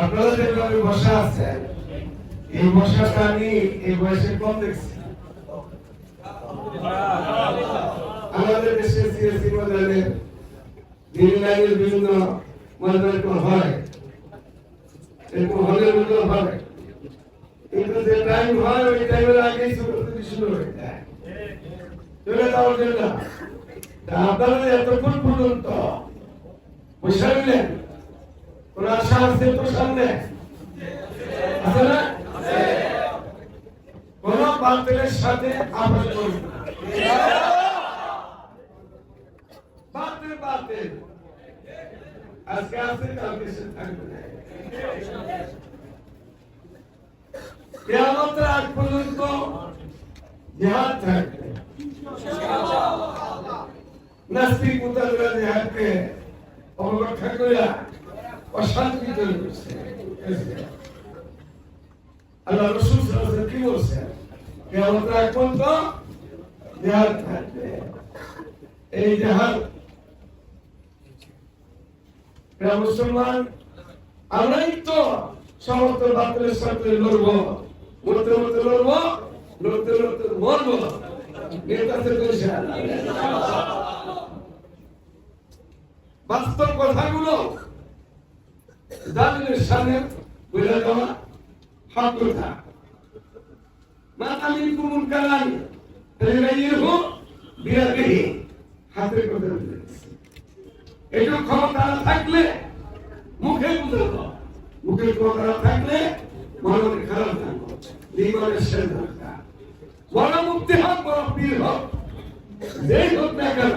আপনারা যেভাবে বসা আছেন এই বসাটা আমি এই বয়সে কম দেখছি। আমাদের দেশে সিএসসি মডেলের দিন বিভিন্ন মডেল হয়। এরকম হলের মতো হয়। কিন্তু যে টাইম হয়, ওই টাইমের আগেই ছোট শুরু হয়ে যায়। চলে যাওয়ার জন্য। আপনারা এতক্ষণ পর্যন্ত বসে রইলেন। কোন আশা আছে তো সামনে আছে না? কোন বাতিলের সাথে আপোষ করবে বাতিল বাতিল। আজকে আছে, কালকে সে থাকবে। কেয়ামতের আগ পর্যন্ত জিহাদ থাকবে। নাস্তিক মুতাজরা জিহাদকে অবরক্ষা করিয়া অশান্তি তৈরি করছে আল্লাহ রসুল কি আগ পর্যন্ত জিহাদ থাকবে। এই প্রিয় মুসলমান, আমরাই তো সমস্ত বাতিলের সাথে লড়বো মরতে মরতে লড়বো, লড়তে লড়তে মরবো। বাস্তব কথাগুলো জালিমের সামনে বলে দেওয়া হক কথা মাতা মিনকুমুল কালাম ফালাইয়ুহু বিয়াদিহি হাতের কথা এটা ক্ষমতা থাকলে মুখে বুঝাবো মুখের ক্ষমতা থাকলে মনে খারাপ থাকব জীবনের শেষ দরকার বড় মুক্তি হোক বড় পীর হোক, যেই হোক না কেন,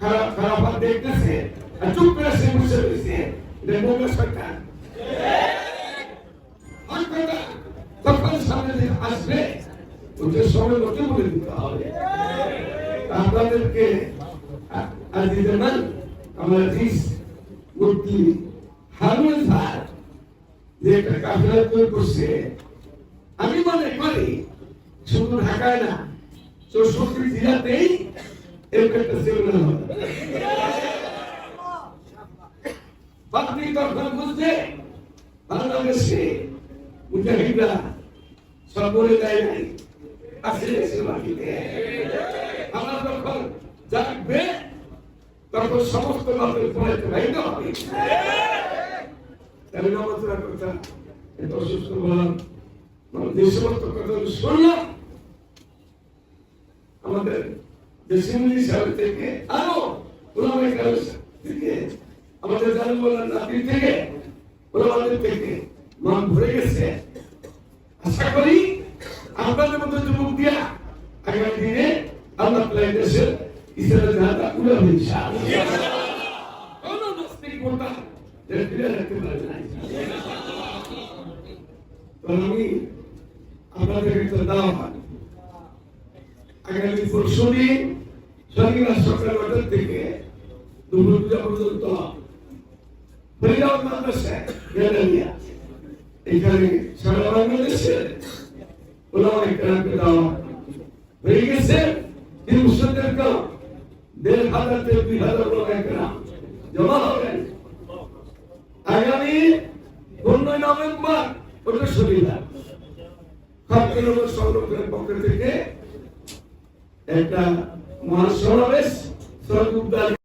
খারাপ খারাপ দেখতেছে, আর চুপ করে সে বসে রয়েছে বলবে সরকার তখন সামনে দিন আসবে ওদের সময় মতো বলে দিতে হবে আপনাদেরকে আজিজামান আমার আজিজ মুক্তি হারুন স্যার যে একটা কাফেলা তৈরি করছে আমি মনে করি শুধু ঢাকায় না চৌষট্টি জেলাতেই এরকম একটা সেমিনার হবে আপনি তখন বুঝতে বাংলাদেশে মুজাহিদরা সব বলে দেয় নাই। আসলে বাকিতে আমরা যখন জাগবে, তখন সমস্ত লোকের পরে ভাইতে হবে। তাহলে নমস্কার কথা এত মানে কথা শুনলাম? আমাদের দেশিমুলি সাহেব থেকে আরও ওলামাই থেকে আমাদের জানুবলার নাতি থেকে? ওলামাদের থেকে। মন ভরে গেছে। আশা করি আপনাদের মতো যুবক দিয়া আগামী দিনে আল্লাহ তাআলা দেশের ইসলামের ধারা উড়ে হবে কোন নাস্তিক মোটা আমি আপনাদের একটা দাওয়া আগামী পরশু দিন শনিবার সকাল নটার থেকে দুপুর পর্যন্ত ফরিদাবাদ মাদ্রাসায় গেলালিয়া এখানে সারা বাংলাদেশে ওলামা ইকরামকে দেওয়া হয়ে গেছে তিন মুসলিমদের কাম দেড় হাজার থেকে দুই হাজার ওলামা ইকরাম জমা হবেন আগামী পনেরোই নভেম্বর ওটা শনিবার খাদ্য সংরক্ষণের পক্ষ থেকে একটা মহাসমাবেশ সরকার